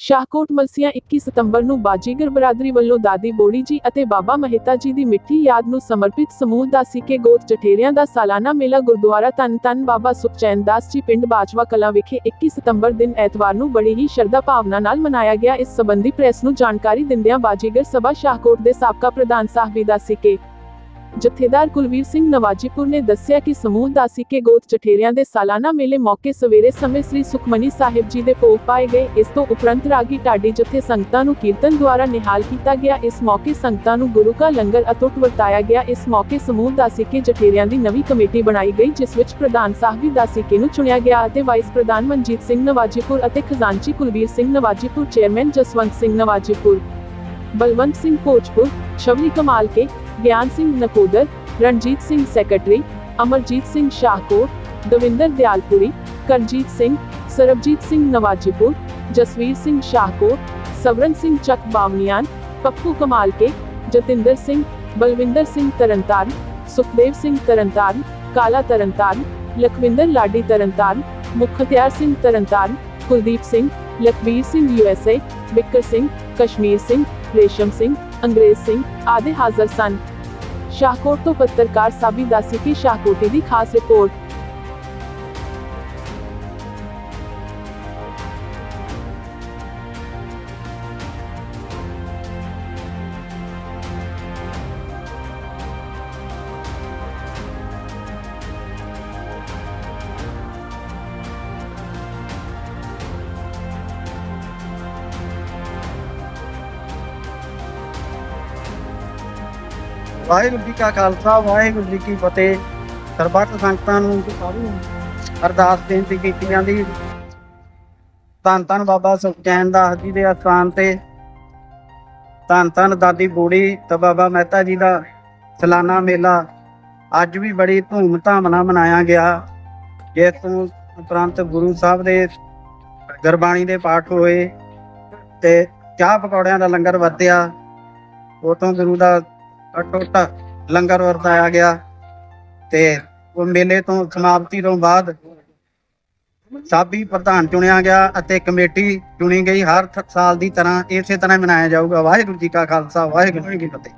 ਸ਼ਾਹਕੋਟ ਮਲਸੀਆਂ 21 ਸਤੰਬਰ ਨੂੰ ਬਾਜੀਗਰ ਬਰਾਦਰੀ ਵੱਲੋਂ ਦਾਦੀ ਬੋੜੀ ਜੀ ਅਤੇ ਬਾਬਾ ਮਹਿਤਾ ਜੀ ਦੀ ਮਿੱਠੀ ਯਾਦ ਨੂੰ ਸਮਰਪਿਤ ਸਮੂਹ ਦਾਸੀ ਕੇ ਗੋਤ ਜਠੇਰਿਆਂ ਦਾ ਸਾਲਾਨਾ ਮੇਲਾ ਗੁਰਦੁਆਰਾ ਧੰਨ ਧੰਨ ਬਾਬਾ ਸੁਖਚੈਨ ਦਾਸ ਜੀ ਪਿੰਡ ਬਾਜਵਾ ਕਲਾਂ ਵਿਖੇ 21 ਸਤੰਬਰ ਦਿਨ ਐਤਵਾਰ ਨੂੰ ਬੜੀ ਹੀ ਸ਼ਰਧਾ ਭਾਵਨਾ ਨਾਲ ਮਨਾਇਆ ਗਿਆ। ਇਸ ਸੰਬੰਧੀ ਪ੍ਰੈਸ ਨੂੰ ਜਾਣਕਾਰੀ ਦਿੰਦਿਆਂ ਬਾਜੀਗਰ ਸਭਾ ਸ਼ਾਹਕੋਟ ਦੇ ਸਾਬਕਾ ਪ੍ਰਧਾਨ ਸਾਹਿਬੀ ਦਾਸੀ ਕੇ ਜਥੇਦਾਰ ਕੁਲਵੀਰ ਸਿੰਘ ਨਵਾਜੀਪੁਰ ਨੇ ਦੱਸਿਆ ਕਿ ਸਮੂਹ ਦਾਸੀ ਗੋਤ ਜਠੇਰਿਆਂ ਦੇ ਸਾਲਾਨਾ ਮੇਲੇ ਮੌਕੇ ਸਵੇਰੇ ਸਮੇਂ ਸ੍ਰੀ ਸੁਖਮਨੀ ਸਾਹਿਬ ਜੀ ਦੇ ਭੋਗ ਪਾਏ ਗਏ। ਇਸ ਤੋਂ ਉਪਰੰਤ ਰਾਗੀ ਢਾਡੀ ਜਥੇ ਸੰਗਤਾਂ ਨੂੰ ਕੀਰਤਨ ਦੁਆਰਾ ਨਿਹਾਲ ਕੀਤਾ ਗਿਆ। ਇਸ ਮੌਕੇ ਸੰਗਤਾਂ ਨੂੰ ਗੁਰੂ ਕਾ ਲੰਗਰ ਅਤੁੱਟ ਵਰਤਾਇਆ ਗਿਆ। ਇਸ ਮੌਕੇ ਸਮੂਹ ਦਾਸੀ ਕੇ ਜਠੇਰਿਆਂ ਦੀ ਨਵੀਂ ਕਮੇਟੀ ਬਣਾਈ ਗਈ, ਜਿਸ ਵਿੱਚ ਪ੍ਰਧਾਨ ਸਾਹਿਬੀ ਦਾਸੀ ਕੇ ਨੂੰ ਚੁਣਿਆ ਗਿਆ ਅਤੇ ਵਾਈਸ ਪ੍ਰਧਾਨ ਮਨਜੀਤ ਸਿੰਘ ਨਵਾਜੀਪੁਰ ਅਤੇ ਖਜ਼ਾਨਚੀ ਕੁਲਵੀਰ ਸਿੰਘ ਨਵਾਜੀਪੁਰ, ਚੇਅਰਮੈਨ ਜਸਵੰਤ ਸਿੰਘ ਨਵਾਜੀਪੁਰ, ਬਲਵੰਤ ਸਿੰਘ ਕੋਚਪੁਰ ਸ਼ਵਲੀ ਕਮਾਲ ਕੇ ਗਿਆਨ ਸਿੰਘ ਨਕੋਦਰ ਰਣਜੀਤ ਸਿੰਘ ਸੈਕਟਰੀ ਅਮਰਜੀਤ ਸਿੰਘ ਸ਼ਾਹਕੋਟ ਦਵਿੰਦਰ ਦਿਆਲਪੁਰੀ ਕਰਜੀਤ ਸਿੰਘ ਸਰਬਜੀਤ ਸਿੰਘ ਨਵਾਜੀਪੁਰ ਜਸਵੀਰ ਸਿੰਘ ਸ਼ਾਹਕੋਟ ਸਵਰਨ ਸਿੰਘ ਚੱਕ ਬਾਵਨੀਆਨ ਪੱਪੂ ਕਮਾਲ ਕੇ Jatinder Singh Balwinder Singh Tarn Taran Sukhdev Singh Tarn Taran Kala Tarn Taran Lakhwinder Ladi Tarn Taran Mukhtiar Singh Tarn Taran Kuldeep Singh Lakhvir Singh U S A Bikkar Singh Kashmir Singh Resham Singh Angrez Singh ਆਦਿ ਹਾਜ਼ਰ ਸਨ। ਸ਼ਾਹਕੋਟ ਤੋਂ ਪੱਤਰਕਾਰ ਸਾਬੀ ਦਾਸੀ ਕੀ ਸ਼ਾਹਕੋਟੀ ਦੀ ਖਾਸ report. Waheguru ji ਕਾ ਖਾਲਸਾ, ਵਾਹਿਗੁਰੂ ਜੀ ਕੀ ਫਤਿਹ। ਸਰਬੱਤ ਸੰਗਤਾਂ ਨੂੰ ਅਰਦਾਸ ਬੇਨਤੀ ਕੀਤੀ ਜਾਂਦੀ। ਧੰਨ ਧੰਨ ਬਾਬਾ ਸੁਖਚੈਨ ਦਾਸ ਜੀ ਦੇ ਅਸਥਾਨ ਤੇ। ਧੰਨ ਧੰਨ ਦਾਦੀ ਬੂੜੀ ਤੇ ਬਾਬਾ ਮਹਿਤਾ ਜੀ ਦਾ ਸਲਾਨਾ ਮੇਲਾ। ਅੱਜ ਵੀ ਬੜੀ ਧੂਮ ਧਾਮ ਨਾਲ ਮਨਾਇਆ ਗਿਆ। ਜਿਸ ਤੋਂ ਉਪਰੰਤ ਗੁਰੂ ਸਾਹਿਬ ਦੇ ਗੁਰਬਾਣੀ ਦੇ ਪਾਠ ਹੋਏ ਤੇ ਚਾਹ ਪਕੌੜਿਆਂ ਦਾ ਲੰਗਰ ਵਰਤਿਆ ਉਹ ਗੁਰੂ ਦਾ ਅਟੁੱਟ ਲੰਗਰ ਵਰਤਾਇਆ ਗਿਆ ਤੇ ਉਹ ਮੇਲੇ ਤੋਂ ਸਮਾਪਤੀ ਤੋਂ ਬਾਅਦ ਸਾਬੀ ਪ੍ਰਧਾਨ ਚੁਣਿਆ ਗਿਆ ਅਤੇ ਕਮੇਟੀ ਚੁਣੀ ਗਈ। ਹਰ ਸਾਲ ਦੀ ਤਰ੍ਹਾਂ ਇਸੇ ਤਰ੍ਹਾਂ ਮਨਾਇਆ ਜਾਊਗਾ। ਵਾਹਿਗੁਰੂ ਜੀ ਕਾ ਖਾਲਸਾ, ਵਾਹਿਗੁਰੂ ਜੀ ਕੀ ਫਤਿਹ।